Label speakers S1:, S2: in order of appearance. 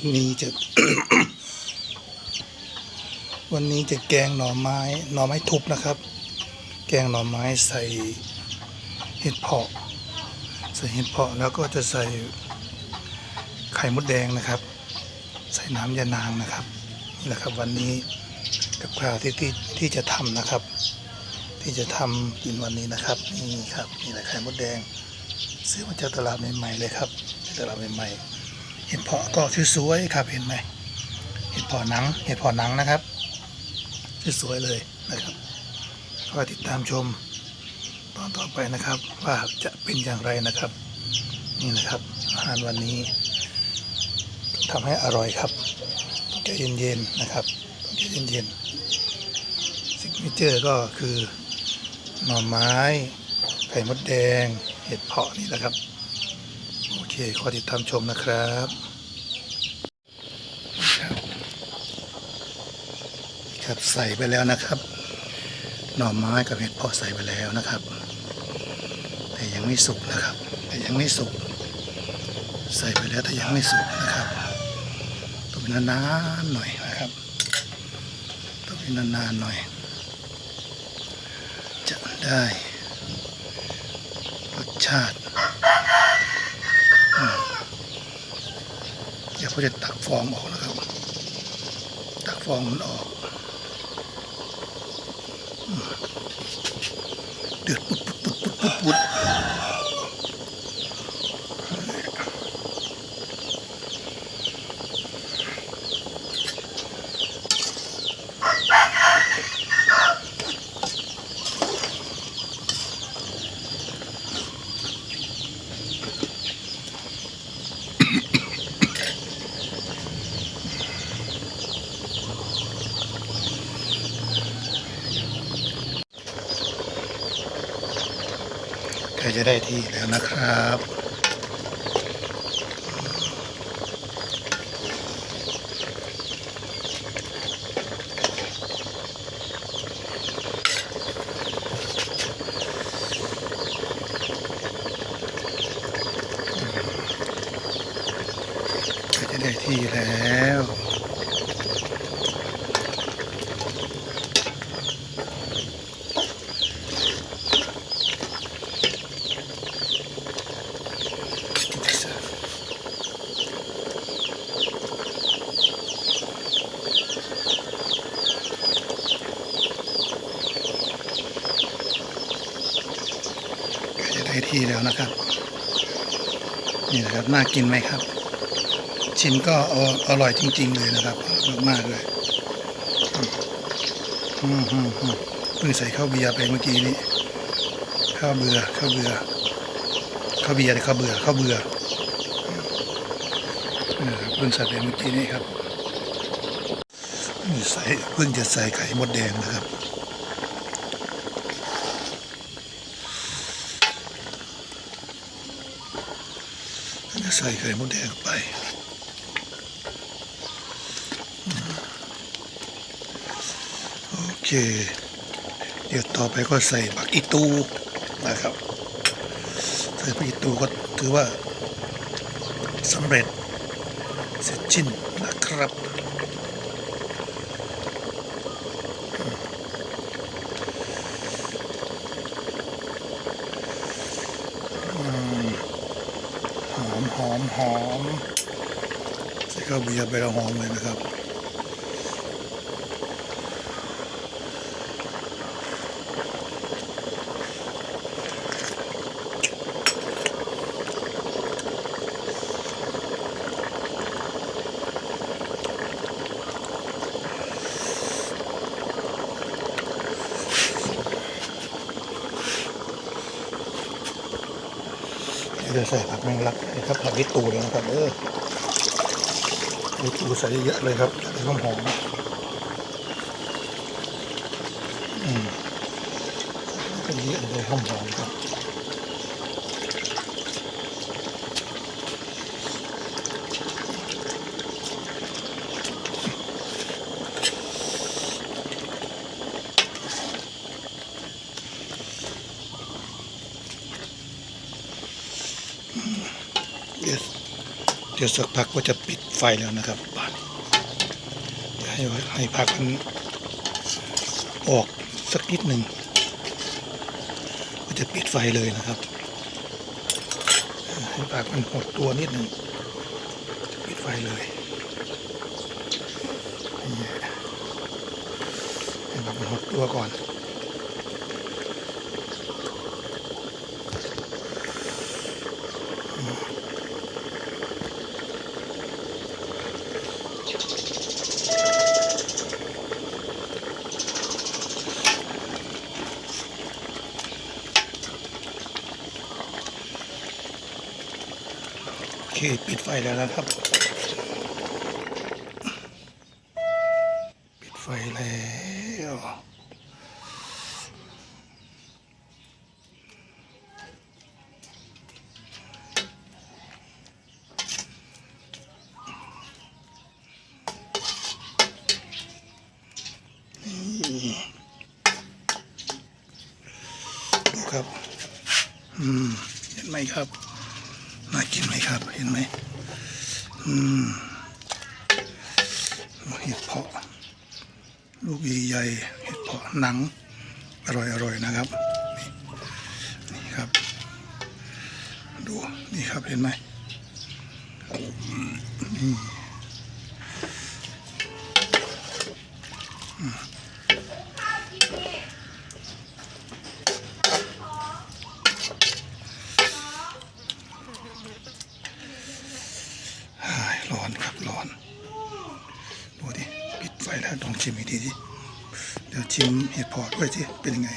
S1: วันนี้จะ วันนี้จะแกงหน่อไม้ หน่อไม้ทุบนะครับ แกงหน่อไม้ใส่เห็ดเพาะ ใส่เห็ดเพาะแล้วก็จะใส่ไข่มดแดงนะครับ ใส่น้ำยานางนะครับนี่แหละครับวันนี้กับข้าวที่ที่ที่จะทำนะครับ ที่จะทำกินวันนี้นะครับนี่ครับนี่แหละไข่มดแดง ซื้อมาจากตลาดใหม่ๆเลยครับตลาดใหม่ๆ เห็ดเพาะก็สวยๆครับเห็นไหมเห็ดเพาะหนัง เห็ดเพาะหนังนะครับสวยๆเลยนะครับก็ติดตามชมตอนต่อไปนะครับ ว่าจะเป็นอย่างไรนะครับ นี่นะครับ อาหารวันนี้ทำให้อร่อยครับต้องใจเย็นๆนะครับต้องใจเย็นๆซิกเนเจอก็คือหน่อไม้ไข่มดแดง เห็ดเพาะนี่แหละครับ ขอติดตามชมนะครับครับใส่ไปแล้วนะครับ หน่อไม้กับเห็ดพาะใส่ไปแล้วนะครับ แต่ยังไม่สุกนะครับ แต่ยังไม่สุก ใส่ไปแล้วแต่ยังไม่สุกนะครับต้องเป็นนานๆหน่อยนะครับต้องเป็นนานๆหน่อย จะได้รสชาติอืม เดี๋ยวเขาจะตักฟองออกนะครับ ตักฟองมันออก เดือดปุดปุดปุดปุดปุด กล้จะได้ที่แล้วนะครับ ก็จะได้ที่แล้ว ได้ที่แล้วนะครับ นี่นะครับน่ากินไหมครับ ชิ้นก็ออร่อยจริง ๆ เลยนะครับรมากๆเลยอืมอืมอืมเพิ่งใส่ข้าวเบียร์ไปเมื่อกี้นี้ข้าวเบื่อข้าวเบื่อข้าวเบียร์ข้าวเบื่อข้าวเบื่อเพิ่งใส่ไปเมื่อกี้นี้ครับใส่เพิ่งจะใส่ไข่มดแดงนะครับะใส่ไข่มดแดงไปโอเค เดี๋ยวต่อไปก็ใส่บักอีตูนะครับ ใส่บักอีตูก็ถือว่าสำเร็จเสร็จชิ้นนะครับ หอมหอมใส่ข้าวเบียร์ไปแล้วหอมเลยนะครับ เดี๋ยวใส่ผักแมงลักนะครับผักวิตูเลยนะครับเออวิตูใส่เยอะเลยครับจะได้หอมหอมอืมเป็นเยอะเลยหอมหอมครับ เดี๋ยวเดี๋ยวสักพักก็จะปิดไฟแล้วนะครับบานให้ให้พักมันออกสักนิดหนึ่งก็จะปิดไฟเลยนะครับ ให้ผักมันหดตัวนิดหนึ่งจะปิดไฟเลยให้ผักมันหดตัวก่อน เคปิดไฟแล้วนะครับ ปิดไฟแล้วดูครับ อืมเห็นไหมครับ ครับเห็นไหมอืมเห็ดเพาะ ลูกใหญ่เห็ดเพาะหนัง อร่อยๆนะครับนี่นี่ครับ ดูนี่ครับเห็นไหมนี่อืมอ้ายร้อนครับร้อน ดูดิ ปิดไฟแลองชิมอีกทีสิเดี๋ยวชิมเห็ดพอด้วยสิเป็นยังไง